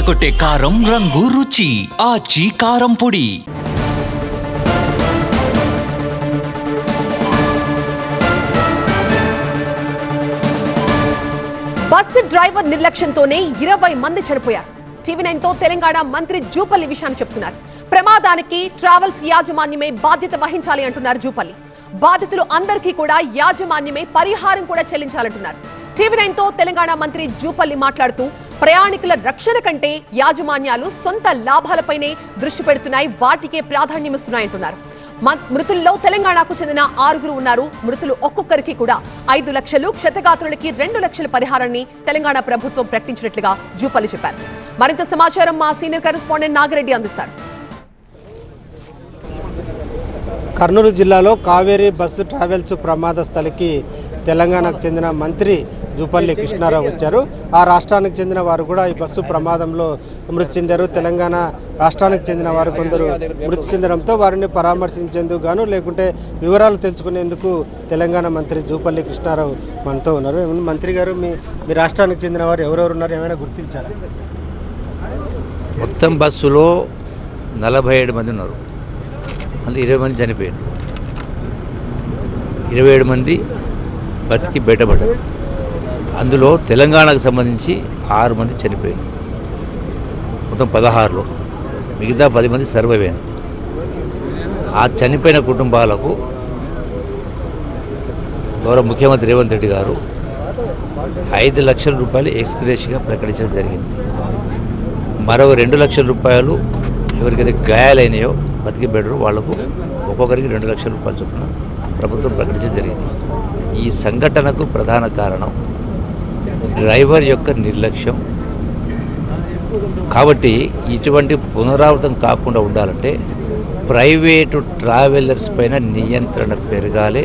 అదరగొట్టే కారం రంగు రుచి. ఆచి కారం పొడి. బస్సు డ్రైవర్ నిర్లక్ష్యంతోనే ఇరవై మంది చనిపోయారు. టీవీ నైన్తో తెలంగాణ మంత్రి జూపల్లి విషయాన్ని చెప్తున్నారు. ప్రమాదానికి ట్రావెల్స్ యాజమాన్యమే బాధ్యత వహించాలి అంటున్నారు జూపల్లి. బాధితులు అందరికీ కూడా యాజమాన్యమే పరిహారం కూడా చెల్లించాలంటున్నారు. టీవీ నైన్తో తెలంగాణ మంత్రి జూపల్లి మాట్లాడుతూ ప్రయాణికుల రక్షణ కంటే యాజమాన్యాలు సొంత లాభాలపైనే దృష్టి పెడుతున్నాయి వాటికే ప్రాధాన్యమిస్తున్నాయంటున్నారు మృతుల్లో తెలంగాణకు చెందిన ఆరుగురు ఉన్నారు. మృతులు ఒక్కొక్కరికి కూడా ఐదు లక్షలు క్షతగాత్రులకి రెండు లక్షల పరిహారాన్ని తెలంగాణ ప్రభుత్వం ప్రకటించినట్లుగా జూపల్లి చెప్పారు. మరింత సమాచారం మా సీనియర్ కరెస్పాండెంట్ నాగిరెడ్డి అందిస్తారు. కర్నూలు జిల్లాలో కావేరీ బస్సు ట్రావెల్స్ ప్రమాద స్థలికి తెలంగాణకు చెందిన మంత్రి జూపల్లి కృష్ణారావు వచ్చారు. ఆ రాష్ట్రానికి చెందిన వారు కూడా ఈ బస్సు ప్రమాదంలో మృతి చెందారు. తెలంగాణ రాష్ట్రానికి చెందిన వారు కొందరు మృతి చెందడంతో వారిని పరామర్శించేందుకు గాను లేకుంటే వివరాలు తెలుసుకునేందుకు తెలంగాణ మంత్రి జూపల్లి కృష్ణారావు మనతో ఉన్నారు. మంత్రి గారు మీ మీ రాష్ట్రానికి చెందిన వారు ఎవరెవరు ఉన్నారు? ఏమైనా గుర్తించారా? మొత్తం బస్సులో నలభై ఏడు మంది ఉన్నారు. అందులో ఇరవై మంది చనిపోయారు. ఇరవై ఏడు మంది బతికి బయటపడ్డారు. అందులో తెలంగాణకు సంబంధించి ఆరు మంది చనిపోయారు. మొత్తం పదహారులో. మిగతా పది మంది సర్వైవ్ అయ్యారు ఆ చనిపోయిన కుటుంబాలకు గౌరవ ముఖ్యమంత్రి రేవంత్ రెడ్డి గారు ఐదు లక్షల రూపాయలు ఎక్స్గ్రేషన్గా ప్రకటించడం జరిగింది. మరో రెండు లక్షల రూపాయలు ఎవరికైతే గాయాలైనాయో బతికి బెడరు వాళ్ళకు ఒక్కొక్కరికి రెండు లక్షల రూపాయలు చొప్పున ప్రభుత్వం ప్రకటించడం జరిగింది. ఈ సంఘటనకు ప్రధాన కారణం డ్రైవర్ యొక్క నిర్లక్ష్యం. కాబట్టి ఇటువంటి పునరావృతం కాకుండా ఉండాలంటే ప్రైవేటు ట్రావెలర్స్ పైన నియంత్రణ పెరగాలి.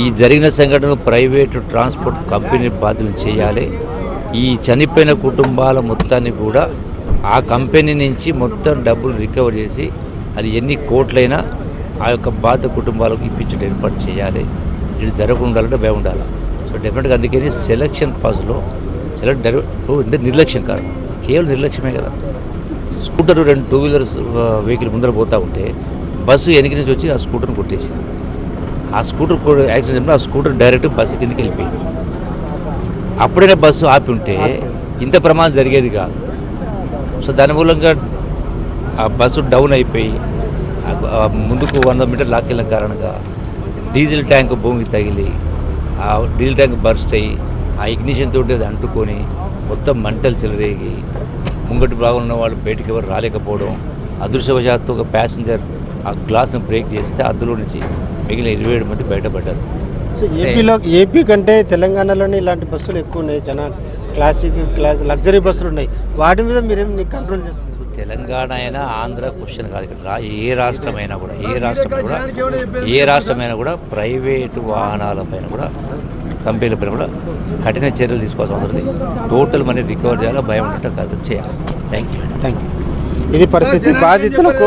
ఈ జరిగిన సంఘటనను ప్రైవేటు ట్రాన్స్పోర్ట్ కంపెనీ బాధ్యులు చేయాలి. ఈ చనిపోయిన కుటుంబాల మొత్తాన్ని కూడా ఆ కంపెనీ నుంచి మొత్తం డబ్బులు రికవర్ చేసి అది ఎన్ని కోట్లైనా ఆ యొక్క బాధ కుటుంబాలకు ఇప్పించడం ఏర్పాటు చేయాలి. ఇది జరగకుండా ఉండాలి. సో డెఫినెట్గా అందుకని సెలక్షన్ పాస్లో సెలెక్ట్ డైరెక్ట్ ఇంత నిర్లక్ష్యం కారణం కేవలం నిర్లక్ష్యమే కదా. స్కూటర్ రెండు టూ వీలర్స్ వెహికల్ ముందర పోతూ ఉంటే బస్సు వెనక నుంచి వచ్చి ఆ స్కూటర్ని కొట్టేసింది. ఆ స్కూటర్ యాక్సిడెంట్ ఆ స్కూటర్ డైరెక్ట్ బస్సు కిందకి వెళ్ళిపోయింది. అప్పుడైనా బస్సు ఆపి ఉంటే ఇంత ప్రమాదం జరిగేది కాదు. సో దాని మూలంగా ఆ బస్సు డౌన్ అయిపోయి ముందుకు వంద మీటర్ లాక్కెళ్ళిన కారణంగా డీజిల్ ట్యాంక్ భూమికి తగిలి ఆ డీజిల్ ట్యాంక్ బర్స్ట్ అయ్యి ఆ ఇగ్నిషన్ తోటి అది అంటుకొని మొత్తం మంటలు చెలరేగి ముంగటి భాగంలో ఉన్న వాళ్ళు బయటికి ఎవరు రాలేకపోవడం అదృశ్యవశాత్తు ఒక ప్యాసింజర్ ఆ గ్లాస్ను బ్రేక్ చేస్తే అందులో నుంచి మిగిలిన ఇరవై ఏడు మంది బయటపడ్డారు. సో ఏపీలో ఏపీ కంటే తెలంగాణలోనే ఇలాంటి బస్సులు ఎక్కువ ఉన్నాయి జనా క్లాసిక్ క్లాస్ లగ్జరీ బస్సులు ఉన్నాయి. వాటి మీద మీరేం కంట్రోల్ చేస్తున్నారు? తెలంగాణ అయినా ఆంధ్ర క్వశ్చన్ కాదు. ఇక్కడ రా ఏ రాష్ట్రమైనా కూడా ఏ రాష్ట్రం కూడా ఏ రాష్ట్రమైనా కూడా ప్రైవేటు వాహనాలపైన కూడా కంపెనీల పైన కూడా కఠిన చర్యలు తీసుకోవాల్సిన అవసరం ఉంది. టోటల్ మనీ రికవర్ చేయాలి? భయం ఉండటం కాదు. చేయాలి. థ్యాంక్ యూ థ్యాంక్ యూ ఇది పరిస్థితి బాధితులకు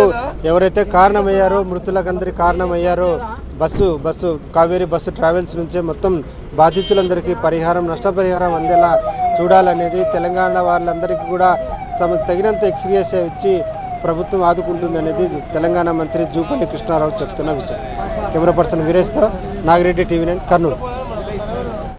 ఎవరైతే కారణమయ్యారో మృతులకందరికి కారణమయ్యారో bus bus Kaveri bus travels నుంచే మొత్తం బాధితులందరికీ పరిహారం నష్టపరిహారం అందేలా చూడాలనేది తెలంగాణ వాళ్ళందరికీ కూడా తమ తగినంత ఎక్స్గ్రేస్ ఇచ్చి ప్రభుత్వం ఆదుకుంటుందనేది తెలంగాణ మంత్రి జూపల్లి కృష్ణారావు చెప్తున్న విషయం. కెమెరా పర్సన్ వీరేష్తో నాగిరెడ్డి టీవీ నైన్ కర్నూలు.